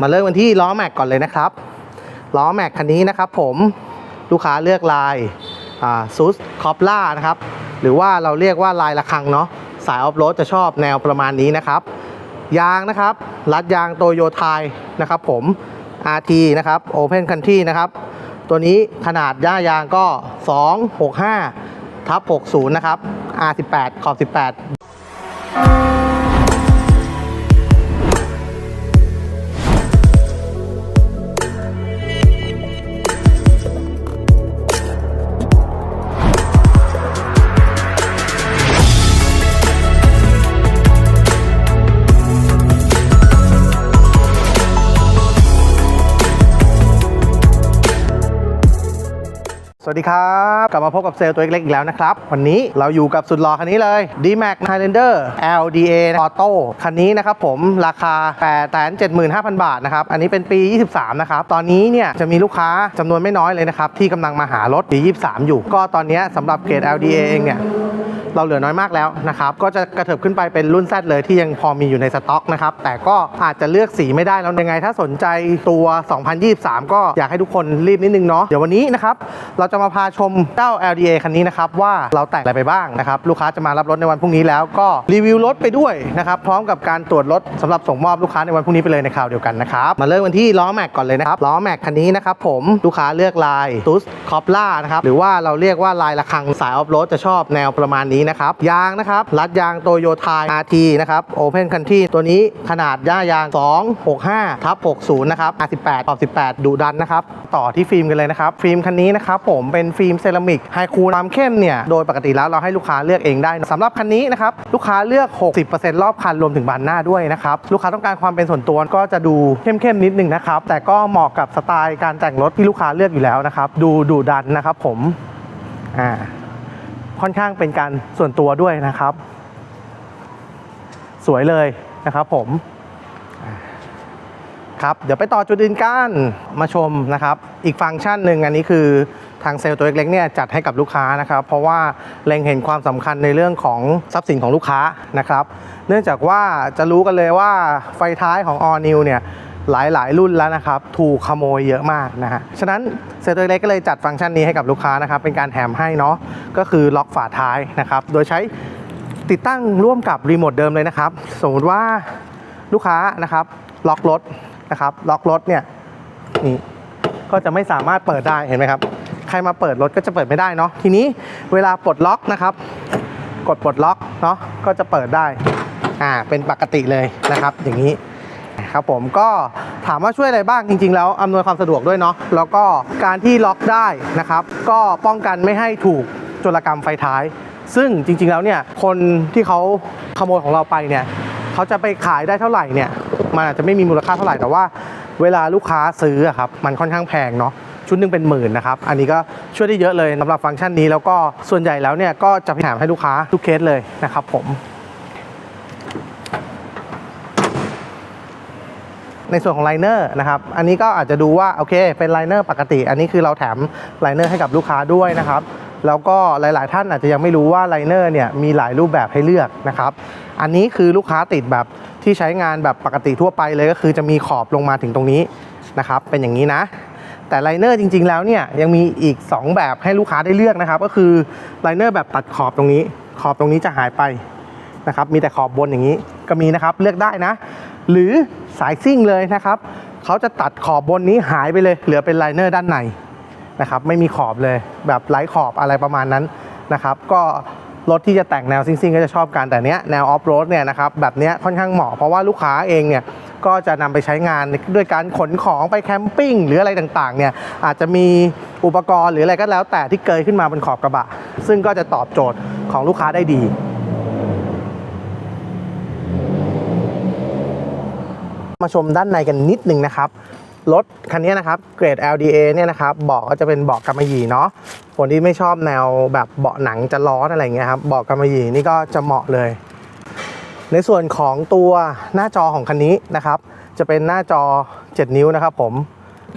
มาเริ่มกันที่ล้อแม็กก่อนเลยนะครับ ล้อแม็กคันนี้นะครับผมลูกค้าเลือกลายซูสคอปล่านะครับ หรือว่าเราเรียกว่าลายระคังเนาะสายออฟโรดจะชอบแนวประมาณนี้นะครับ ยางนะครับ รัดยางโตโยไทยนะครับผม RT นะครับ Open Country นะครับ ตัวนี้ขนาดย่ายางก็ 265ทับ60 นะครับ R18 ขอบ 18 สวัสดีครับ กลับมาพบกับเซลล์ตัวเล็กๆอีกแล้วนะครับ วันนี้เราอยู่กับสุดหล่อคันนี้เลย D-Max Highlander LDA Auto คันนี้นะครับผมราคา 875,000 บาทนะครับ อันนี้เป็นปี 23 นะครับ ตอนนี้เนี่ยจะมีลูกค้าจำนวนไม่น้อยเลยนะครับ ที่กำลังมาหารถปี 23 อยู่ ก็ตอนนี้สำหรับเกรด LDA เองเนี่ย เราเหลือน้อยมากแล้วนะครับก็จะกระเถิบขึ้นไปเป็นรุ่น Z เลยที่ยังพอมีอยู่ในสต็อกนะครับแต่ก็อาจจะเลือกสีไม่ได้แล้วยังไง ถ้าสนใจตัว 2023 ก็อยากให้ทุกคนรีบนิดนึงเนาะเดี๋ยววันนี้นะครับเราจะมาพาชมเจ้า LDA คันนี้นะครับว่าเราแต่งอะไรไปบ้างนะครับลูกค้าจะมารับรถในวันพรุ่งนี้แล้วก็รีวิวรถไปด้วยนะครับพร้อมกับการตรวจรถสำหรับส่งมอบลูกค้าในวันพรุ่งนี้ไปเลยในคราวเดียวกันนะครับมาเริ่มกันที่ล้อแม็กก่อนเลยนะครับล้อแม็กคันนี้นะครับผมลูกค้าเลือกลายตูสคอปล่านะครับหรือว่าเราเรียกว่าลายระคังสายออฟโรดจะชอบแนวประมาณนี้นะครับ ยางนะครับ รัดยางโตโยไทย RT นะครับ Open Country ตัวนี้ขนาดย่ายาง 265ทับ60 นะครับ R18 ขอบ18 ดุดันนะครับ ต่อที่ฟิล์มกันเลยนะครับ ฟิล์มคันนี้นะครับผมเป็นฟิล์มเซรามิกไฮคูลความเข้มเนี่ย โดยปกติแล้วเราให้ลูกค้าเลือกเองได้สำหรับคันนี้นะครับ ลูกค้าเลือก 60%รอบคันรวมถึงบานหน้าด้วยนะครับ ลูกค้าต้องการความเป็นส่วนตัวก็จะดูเข้มๆนิดนึงนะครับ แต่ก็เหมาะกับสไตล์การแต่งรถที่ลูกค้าเลือกอยู่แล้วนะครับ ดูดุดันนะครับผม อ่า ค่อนข้างเป็นการส่วนตัวด้วยนะครับ สวยเลยนะครับผมครับเดี๋ยวไปต่อจุดอื่นกันมาชมนะครับ อีกฟังก์ชันหนึ่งอันนี้คือทางเซลล์ตัวเล็กๆเนี่ยจัดให้กับลูกค้านะครับ เพราะว่าเล็งเห็นความสำคัญในเรื่องของทรัพย์สินของลูกค้านะครับ เนื่องจากว่าจะรู้กันเลยว่าไฟท้ายของ All New เนี่ย หลายหลายๆ รุ่นแล้วนะครับ ถูกขโมยเยอะมากนะฮะฉะนั้นเซลล์ตัวเล็กก็เลยจัดฟังก์ชันนี้ให้กับลูกค้านะครับ เป็นการแถมให้เนาะก็คือล็อกฝาท้ายนะครับ โดยใช้ติดตั้งร่วมกับรีโมทเดิมเลยนะครับ สมมติว่าลูกค้านะครับล็อกรถนะครับล็อกรถเนี่ยนี่ก็จะไม่สามารถเปิดได้เห็นไหมครับ ใครมาเปิดรถก็จะเปิดไม่ได้เนาะทีนี้เวลาปลดล็อกนะครับ กดปลดล็อกเนาะก็จะเปิดได้อ่าเป็นปกติเลยนะครับ อย่างนี้ ครับผมก็ถามว่าช่วยอะไรบ้างจริง ๆ แล้วอำนวยความสะดวกด้วยเนาะแล้วก็การที่ล็อกได้นะครับ ก็ป้องกันไม่ให้ถูกโจรกรรมไฟท้าย ซึ่งจริง ๆ แล้วเนี่ยคนที่เขาขโมยของเราไปเนี่ยเขาจะไปขายได้เท่าไหร่เนี่ยมันอาจจะไม่มีมูลค่าเท่าไหร่แต่ว่า เวลาลูกค้าซื้อครับมันค่อนข้างแพงเนาะชุดหนึงเป็นหมื่นนะครับ อันนี้ก็ช่วยได้เยอะเลยสำหรับฟังก์ชันนี้ แล้วก็ส่วนใหญ่แล้วเนี่ยก็จะแถมให้ลูกค้าทุกเคสเลยนะครับผม ในส่วนของไลเนอร์นะครับ อันนี้ก็อาจจะดูว่าโอเคเป็นไลเนอร์ปกติ อันนี้คือเราแถมไลเนอร์ให้กับลูกค้าด้วยนะครับ แล้วก็หลาย ๆ ท่านอาจจะยังไม่รู้ว่าไลเนอร์เนี่ยมีหลายรูปแบบให้เลือกนะครับ อันนี้คือลูกค้าติดแบบที่ใช้งานแบบปกติทั่วไปเลยก็คือจะมีขอบลงมาถึงตรงนี้นะครับ เป็นอย่างนี้นะแต่ไลเนอร์จริงๆแล้วเนี่ยยังมีอีก 2 แบบให้ลูกค้าได้เลือกนะครับ ก็คือไลเนอร์แบบตัดขอบตรงนี้ ขอบตรงนี้จะหายไปนะครับมีแต่ขอบบนอย่างนี้ก็มีนะครับเลือกได้นะ หรือสายซิ่งเลยนะครับเขาจะตัดขอบบนนี้หายไปเลย เหลือเป็นไลเนอร์ด้านในนะครับไม่มีขอบเลยแบบไร้ขอบอะไรประมาณนั้นนะครับก็รถที่จะแต่งแนวซิ่งๆก็จะชอบกันแต่เนี้ยแนวออฟโรดเนี่ยนะครับแบบเนี้ยค่อนข้างเหมาะเพราะว่าลูกค้าเองเนี่ยก็จะนำไปใช้งานด้วยการขนของไปแคมปิ้งหรืออะไรต่างๆเนี่ยอาจจะมีอุปกรณ์หรืออะไรก็แล้วแต่ที่เกยขึ้นมาบนขอบกระบะ ซึ่งก็จะตอบโจทย์ของลูกค้าได้ดี มาชมด้านในกันนิดนึงนะครับรถคันนี้นะครับเกรด LDA เนี่ยนะครับเบาะก็จะเป็นเบาะกำมะหยี่เนาะคนที่ไม่ชอบแนวแบบเบาะหนังจะร้อนอะไรเงี้ยครับเบาะกำมะหยี่นี่ก็จะเหมาะเลย ในส่วนของตัวหน้าจอของคันนี้นะครับจะเป็นหน้าจอ 7 นิ้วนะครับผม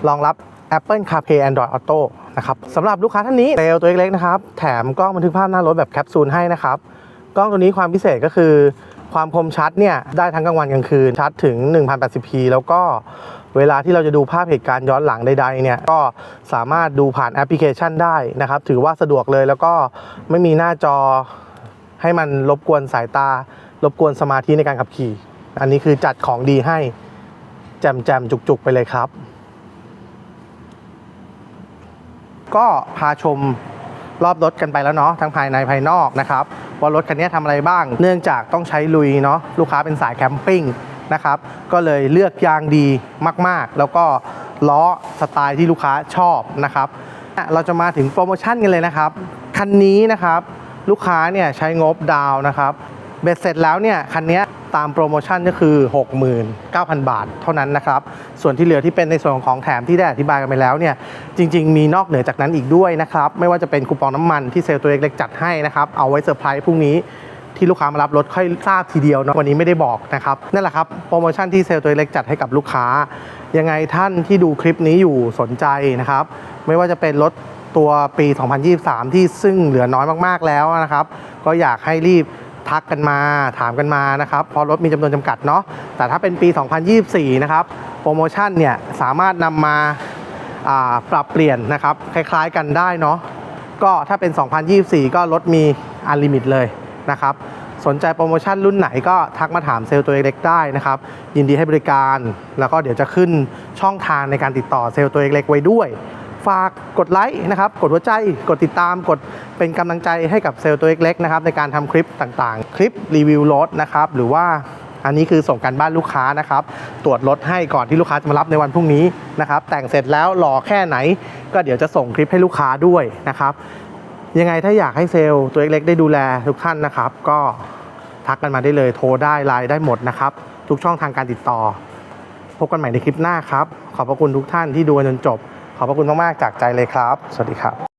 รองรับ Apple CarPlay Android Auto นะครับสำหรับลูกค้าท่านนี้เซลตัวเล็กๆนะครับ แถมกล้องบันทึกภาพหน้ารถแบบแคปซูลให้นะครับ กล้องตัวนี้ความพิเศษก็คือ ความคมชัดเนี่ยได้ทั้งกลางวันกลางคืนชัดถึง 1080p แล้วก็เวลาที่เราจะดูภาพเหตุการณ์ย้อนหลังใดๆเนี่ยก็สามารถดูผ่านแอปพลิเคชันได้นะครับ ถือว่าสะดวกเลยแล้วก็ไม่มีหน้าจอให้มันรบกวนสายตา รบกวนสมาธิในการขับขี่ อันนี้คือจัดของดีให้แจมๆจุกๆไปเลยครับ ก็พาชม รอบรถกันไปแล้วเนาะทั้งภายในภายนอกนะครับว่ารถคันนี้ทำอะไรบ้าง เนื่องจากต้องใช้ลุยเนาะลูกค้าเป็นสายแคมปิ้งนะครับก็เลยเลือกยางดีมากๆ แล้วก็ล้อสไตล์ที่ลูกค้าชอบนะครับ เราจะมาถึงโปรโมชั่นกันเลยนะครับ คันนี้นะครับลูกค้าเนี่ยใช้งบดาวนะครับ เบ็ดเสร็จแล้วเนี่ยคันนี้ตามโปรโมชั่นก็คือ 69,000 บาทเท่านั้นนะครับ ส่วนที่เหลือที่เป็นในส่วนของของแถมที่ได้อธิบายกันไปแล้วเนี่ยจริง ๆ มีนอกเหนือจากนั้นอีกด้วยนะครับ ไม่ว่าจะเป็นคูปองน้ำมันที่เซลล์ตัวเล็กๆจัดให้นะครับ เอาไว้เซอร์ไพรส์พรุ่งนี้ที่ลูกค้ามารับรถค่อยทราบทีเดียวเนาะวันนี้ไม่ได้บอกนะครับนั่นแหละครับโปรโมชั่นที่เซลล์ตัวเล็กจัดให้กับลูกค้า ยังไงท่านที่ดูคลิปนี้อยู่สนใจนะครับ ไม่ว่าจะเป็นรถตัวปี 2023 ที่ซึ่งเหลือน้อยมากๆแล้วนะครับ ก็อยากให้รีบ ทักกันมาถามกันมานะครับเพราะรถมีจำนวนจำกัดเนาะแต่ถ้าเป็นปี 2024 นะครับโปรโมชั่นเนี่ยสามารถนำมาาปรับเปลี่ยนนะครับคล้ายๆกันได้เนาะก็ถ้าเป็น 2024 ก็ลดมีอันลิมิตเลยนะครับสนใจโปรโมชั่นรุ่นไหนก็ทักมาถามเซลล์ตัวเล็กๆได้นะครับ ยินดีให้บริการ แล้วก็เดี๋ยวจะขึ้นช่องทางในการติดต่อเซลล์ตัวเล็กๆไว้ด้วย ฝากกดไลค์นะครับ กดหัวใจ กดติดตาม กดเป็นกำลังใจให้กับเซลล์ตัวเล็กๆนะครับในการทำคลิปต่างๆ คลิปรีวิวรถนะครับ หรือว่าอันนี้คือส่งกันบ้านลูกค้านะครับ ตรวจรถให้ก่อนที่ลูกค้าจะมารับในวันพรุ่งนี้นะครับ แต่งเสร็จแล้วรอแค่ไหน ก็เดี๋ยวจะส่งคลิปให้ลูกค้าด้วยนะครับ ยังไงถ้าอยากให้เซลล์ตัวเล็กๆได้ดูแลทุกท่านนะครับ ก็ทักกันมาได้เลยโทรได้ไลน์ได้หมดนะครับ ทุกช่องทางการติดต่อ พบกันใหม่ในคลิปหน้าครับ ขอบพระคุณทุกท่านที่ดูจนจบ ขอบพระคุณมากๆจากใจเลยครับ สวัสดีครับ